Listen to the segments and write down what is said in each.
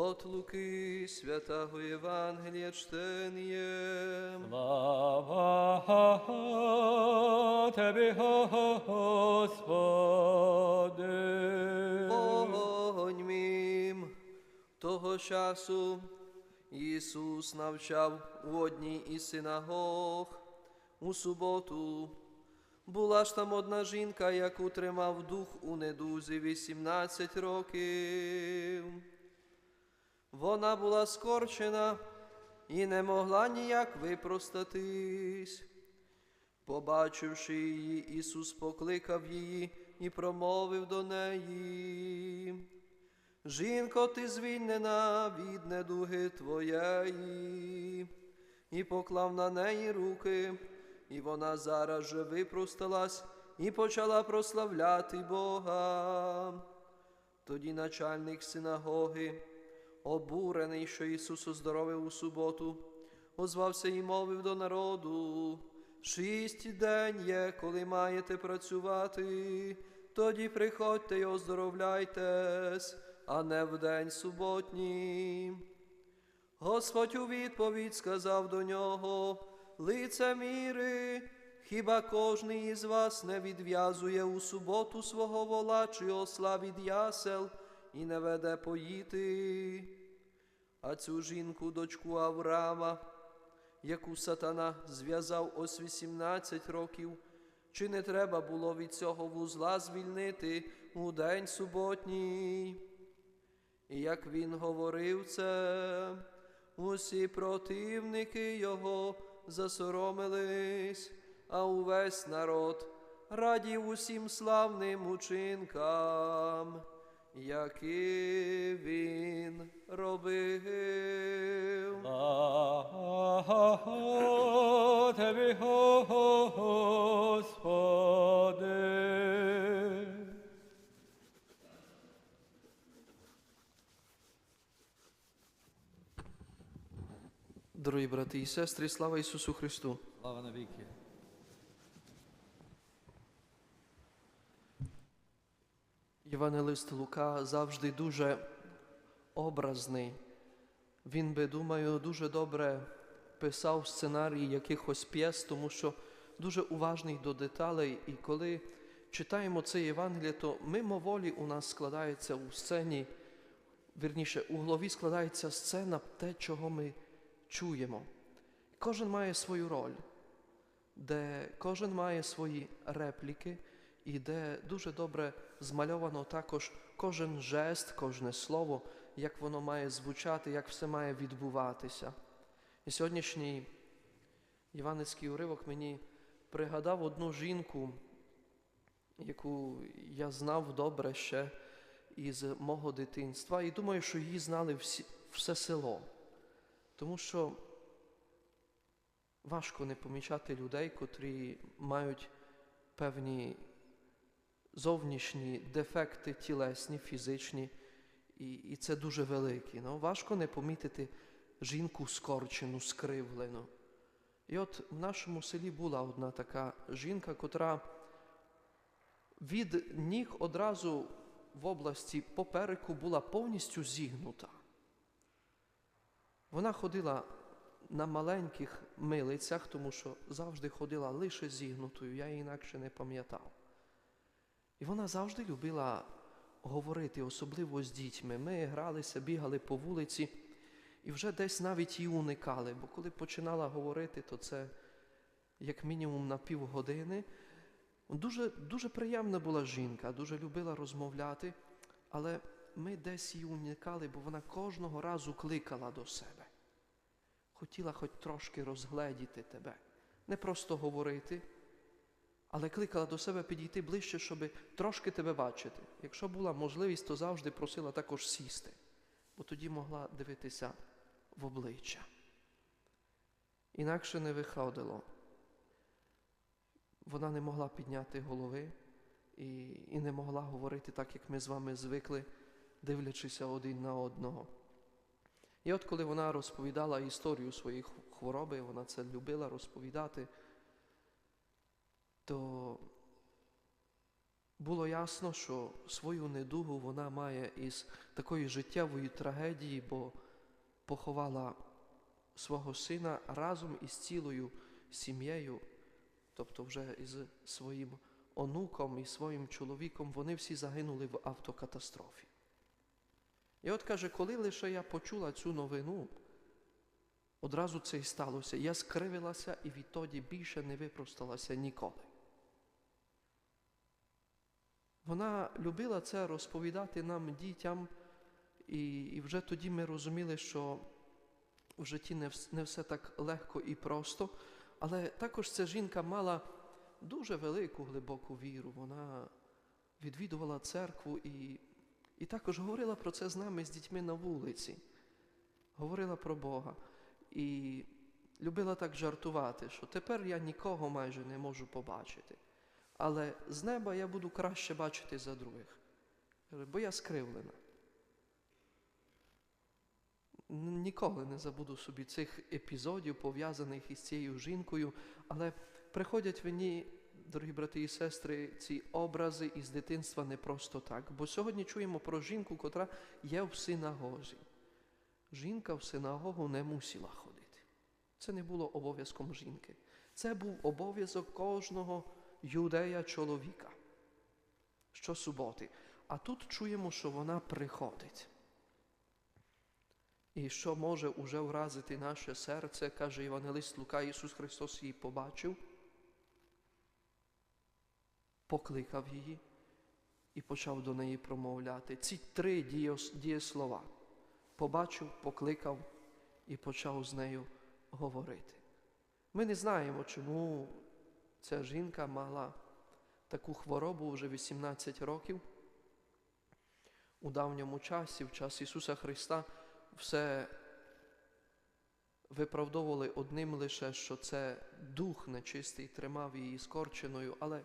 От Луки святого Євангелія чтенієм. Слава Тобі, Господи. Огонь мім. Того часу Ісус навчав у одній із синагог у суботу. Була ж там одна жінка, яку тримав дух у недузі 18 років. Вона була скорчена і не могла ніяк випростатись. Побачивши її, Ісус покликав її і промовив до неї. Жінко, ти звільнена від недуги твоєї, і поклав на неї руки, і вона зараз же випросталась і почала прославляти Бога. Тоді начальник синагоги, обурений, що Ісус оздоровив у суботу, озвався і мовив до народу. Шість день є, коли маєте працювати, тоді приходьте й оздоровляйтесь, а не в день суботній. Господь у відповідь сказав до нього, лицеміри, хіба кожний із вас не відв'язує у суботу свого вола чи осла від ясел і не веде поїти? А цю жінку, дочку Авраама, яку сатана зв'язав ось 18 років, чи не треба було від цього вузла звільнити у день суботній? І як він говорив це, усі противники його засоромились, а увесь народ радів усім славним учинкам, які він робив. Слава Тобі, Господи. Дорогі брати і сестри, слава Ісусу Христу! Слава навіки. Євангелист Лука завжди дуже образний. Він би, думаю, дуже добре писав сценарій якихось п'єс, тому що дуже уважний до деталей. І коли читаємо це Євангеліє, то мимоволі у нас складається у сцені, вірніше, у голові складається сцена те, чого ми чуємо. Кожен має свою роль, де кожен має свої репліки, і де дуже добре змальовано також кожен жест, кожне слово, як воно має звучати, як все має відбуватися. І сьогоднішній Іванецький уривок мені пригадав одну жінку, яку я знав добре ще із мого дитинства, і думаю, що її знали всі, все село. Тому що важко не помічати людей, котрі мають певні зовнішні дефекти тілесні, фізичні, і, і це дуже великі. Ну, важко не помітити жінку скорчену, скривлену. І от в нашому селі була одна така жінка, котра від ніг одразу в області попереку була повністю зігнута. Вона ходила на маленьких милицях, тому що завжди ходила лише зігнутою, я її інакше не пам'ятав. І вона завжди любила говорити, особливо з дітьми. Ми гралися, бігали по вулиці і вже десь навіть її уникали, бо коли починала говорити, то це як мінімум на півгодини. Дуже, дуже приємна була жінка, дуже любила розмовляти, але ми десь її уникали, бо вона кожного разу кликала до себе. Хотіла хоч трошки розгледіти тебе, не просто говорити, але кликала до себе підійти ближче, щоб трошки тебе бачити. Якщо була можливість, то завжди просила також сісти, бо тоді могла дивитися в обличчя. Інакше не виходило. Вона не могла підняти голови і, і не могла говорити так, як ми з вами звикли, дивлячися один на одного. І от коли вона розповідала історію своєї хвороби, вона це любила розповідати, то Було ясно, що свою недугу вона має із такої життєвої трагедії, бо поховала свого сина разом із цілою сім'єю, тобто вже із своїм онуком і своїм чоловіком, вони всі загинули в автокатастрофі. І от каже, коли лише я почула цю новину, одразу це і сталося. Я скривилася і відтоді більше не випросталася ніколи. Вона любила це розповідати нам, дітям, і, і вже тоді ми розуміли, що в житті не, не все так легко і просто. Але також ця жінка мала дуже велику глибоку віру. Вона відвідувала церкву і, і також говорила про це з нами, з дітьми на вулиці. Говорила про Бога. І любила так жартувати, що тепер я нікого майже не можу побачити. Але з неба я буду краще бачити за других. Бо я скривлена. Ніколи не забуду собі цих епізодів, пов'язаних із цією жінкою, але приходять мені, дорогі брати і сестри, ці образи із дитинства не просто так. Бо сьогодні чуємо про жінку, котра є в синагозі. Жінка в синагогу не мусила ходити. Це не було обов'язком жінки. Це був обов'язок кожного юдея чоловіка щосуботи. А тут чуємо, що вона приходить. І що може уже вразити наше серце, каже Євангелист Лука, Ісус Христос її побачив, покликав її і почав до неї промовляти. Ці три дієслова побачив, покликав і почав з нею говорити. Ми не знаємо, чому ця жінка мала таку хворобу вже 18 років. У давньому часі, в час Ісуса Христа, все виправдовували одним лише, що це дух нечистий тримав її скорченою, але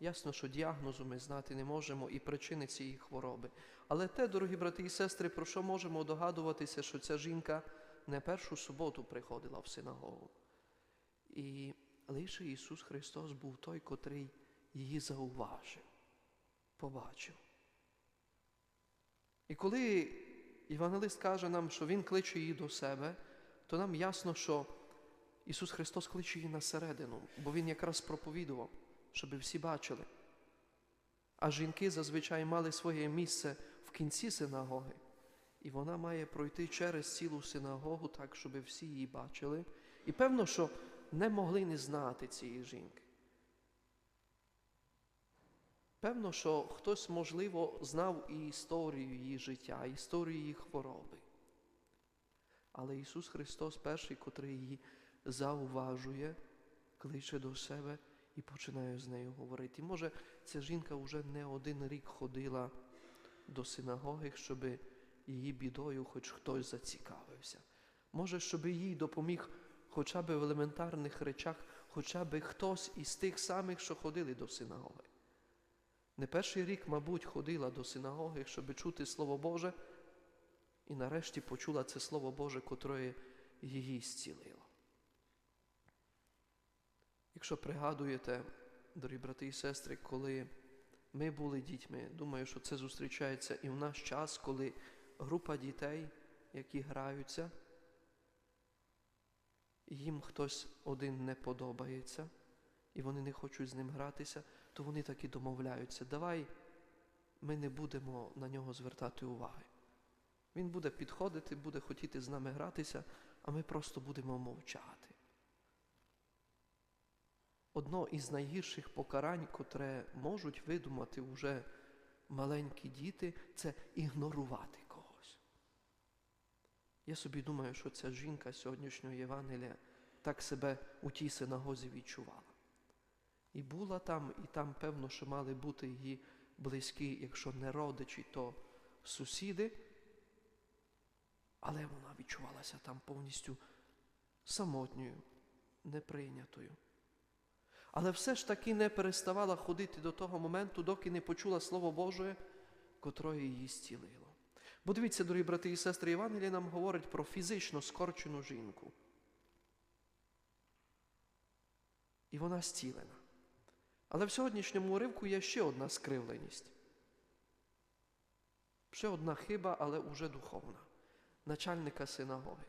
ясно, що діагнозу ми знати не можемо і причини цієї хвороби. Але те, дорогі брати і сестри, про що можемо догадуватися, що ця жінка не першу суботу приходила в синагогу. І лише Ісус Христос був той, котрий її зауважив, побачив. І коли Євангелист каже нам, що Він кличе її до себе, то нам ясно, що Ісус Христос кличе її на середину, бо Він якраз проповідував, щоб всі бачили. А жінки зазвичай мали своє місце в кінці синагоги, і вона має пройти через цілу синагогу так, щоб всі її бачили. І певно, що не могли не знати цієї жінки. Певно, що хтось, можливо, знав і історію її життя, історію її хвороби. Але Ісус Христос перший, котрий її зауважує, кличе до себе і починає з нею говорити. Може, ця жінка вже не один рік ходила до синагоги, щоб її бідою хоч хтось зацікавився. Може, щоб їй допоміг хоча б в елементарних речах, хоча б хтось із тих самих, що ходили до синагоги. Не перший рік, мабуть, ходила до синагоги, щоб чути Слово Боже, і нарешті почула це Слово Боже, котре її зцілило. Якщо пригадуєте, дорогі брати і сестри, коли ми були дітьми, думаю, що це зустрічається і в наш час, коли група дітей, які граються, їм хтось один не подобається, і вони не хочуть з ним гратися, то вони так і домовляються. Давай ми не будемо на нього звертати уваги. Він буде підходити, буде хотіти з нами гратися, а ми просто будемо мовчати. Одно із найгірших покарань, котре можуть видумати вже маленькі діти, це ігнорувати. Я собі думаю, що ця жінка сьогоднішнього Євангелія так себе у тій синагозі відчувала. І була там, і там, певно, що мали бути її близькі, якщо не родичі, то сусіди. Але вона відчувалася там повністю самотньою, неприйнятою. Але все ж таки не переставала ходити до того моменту, доки не почула Слово Боже, котре її зцілило. Бо дивіться, дорогі брати і сестри, Євангелія нам говорить про фізично скорчену жінку. І вона зцілена. Але в сьогоднішньому уривку є ще одна скривленість. Ще одна хиба, але уже духовна, начальника синагоги,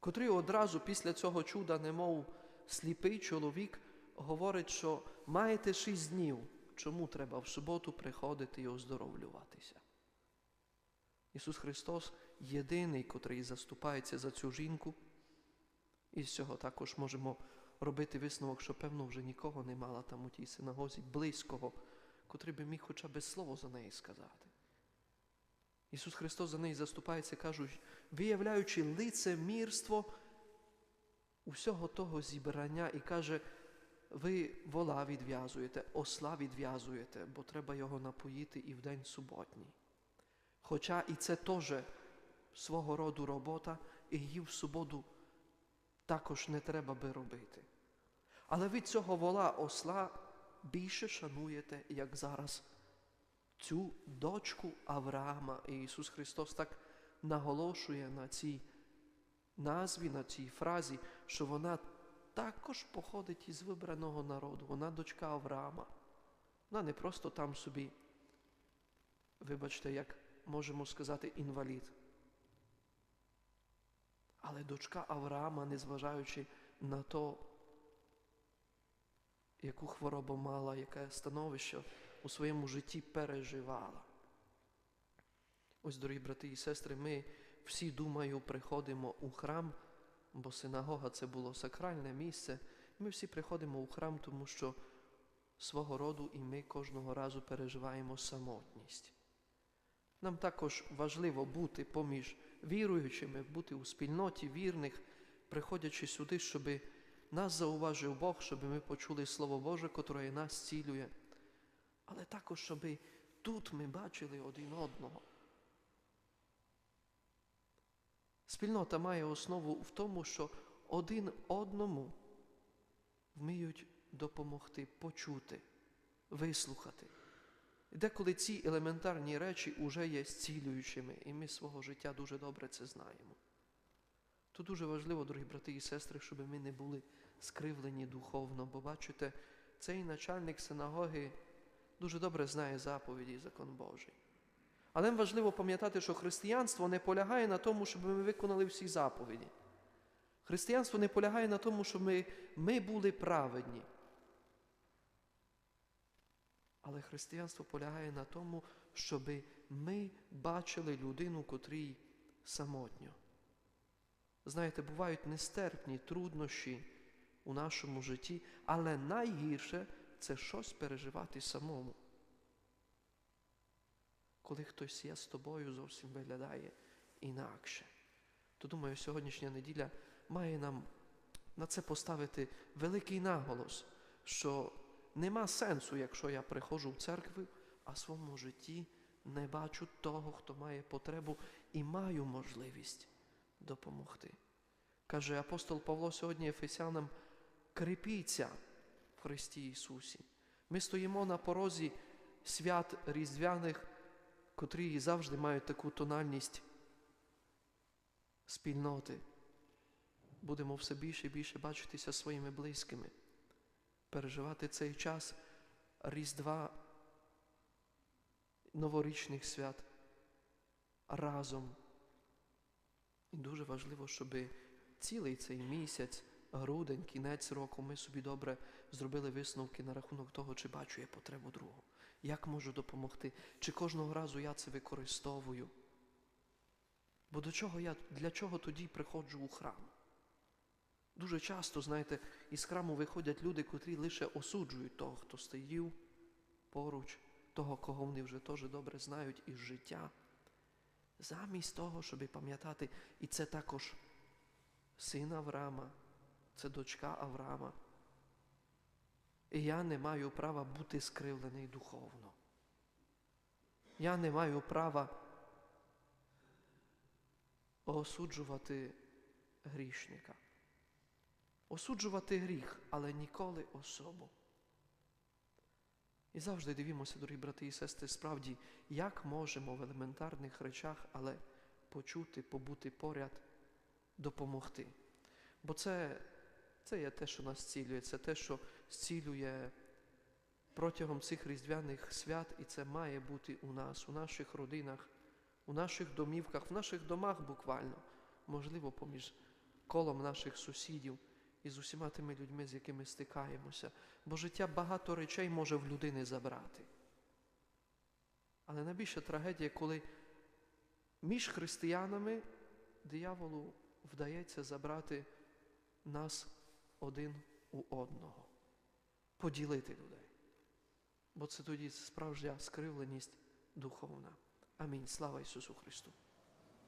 котрий одразу після цього чуда, немов сліпий чоловік, говорить, що маєте шість днів, чому треба в суботу приходити і оздоровлюватися. Ісус Христос єдиний, котрий заступається за цю жінку, і з цього також можемо робити висновок, що, певно, вже нікого не мала там у тій синагозі близького, котрий би міг хоча б слово за неї сказати. Ісус Христос за неї заступається, кажуть, виявляючи лицемірство усього того зібрання і каже, ви вола відв'язуєте, осла відв'язуєте, бо треба його напоїти і в день суботній. Хоча і це теж свого роду робота, і її в суботу також не треба би робити. Але ви цього вола осла більше шануєте, як зараз цю дочку Авраама. І Ісус Христос так наголошує на цій назві, на цій фразі, що вона також походить із вибраного народу. Вона дочка Авраама. Вона не просто там собі, вибачте, як можемо сказати, інвалід. Але дочка Авраама, незважаючи на то, яку хворобу мала, яке становище у своєму житті переживала. Ось, дорогі брати і сестри, ми всі, думаю, приходимо у храм, бо синагога це було сакральне місце. Ми всі приходимо у храм, тому що свого роду і ми кожного разу переживаємо самотність. Нам також важливо бути поміж віруючими, бути у спільноті вірних, приходячи сюди, щоб нас зауважив Бог, щоб ми почули Слово Боже, котре нас цілює. Але також, щоб тут ми бачили один одного. Спільнота має основу в тому, що один одному вміють допомогти, почути, вислухати. Деколи ці елементарні речі вже є зцілюючими, і ми свого життя дуже добре це знаємо. То дуже важливо, дорогі брати і сестри, щоб ми не були скривлені духовно, бо бачите, цей начальник синагоги дуже добре знає заповіді і закон Божий. Але важливо пам'ятати, що християнство не полягає на тому, щоб ми виконали всі заповіді. Християнство не полягає на тому, щоб ми, ми були праведні. Але християнство полягає на тому, щоб ми бачили людину, котрій самотньо. Знаєте, бувають нестерпні труднощі у нашому житті, але найгірше це щось переживати самому. Коли хтось є з тобою, зовсім виглядає інакше. То думаю, сьогоднішня неділя має нам на це поставити великий наголос, що нема сенсу, якщо я приходжу в церкву, а в своєму житті не бачу того, хто має потребу і маю можливість допомогти. Каже апостол Павло сьогодні Ефесянам, крепіться в Христі Ісусі. Ми стоїмо на порозі свят різдвяних, котрі завжди мають таку тональність спільноти. Будемо все більше і більше бачитися своїми близькими, переживати цей час Різдва новорічних свят разом. І дуже важливо, щоб цілий цей місяць, грудень, кінець року, ми собі добре зробили висновки на рахунок того, чи бачу я потребу другого, як можу допомогти, чи кожного разу я це використовую. Бо до чого я, для чого тоді приходжу у храм? Дуже часто, знаєте, із храму виходять люди, котрі лише осуджують того, хто стоїв поруч, того, кого вони вже теж добре знають із життя. Замість того, щоб пам'ятати, і це також син Авраама, це дочка Авраама. І я не маю права бути скривлений духовно. Я не маю права осуджувати грішника. Осуджувати гріх, але ніколи особу. І завжди дивімося, дорогі брати і сестри, справді, як можемо в елементарних речах, але почути, побути поряд, допомогти. Бо це, це є те, що нас цілює, це те, що зцілює протягом цих різдвяних свят, і це має бути у нас, у наших родинах, у наших домівках, в наших домах буквально, можливо, поміж колом наших сусідів і з усіма тими людьми, з якими стикаємося. Бо життя багато речей може в людини забрати. Але найбільша трагедія, коли між християнами дияволу вдається забрати нас один у одного, поділити людей. Бо це тоді справжня скривленість духовна. Амінь. Слава Ісусу Христу.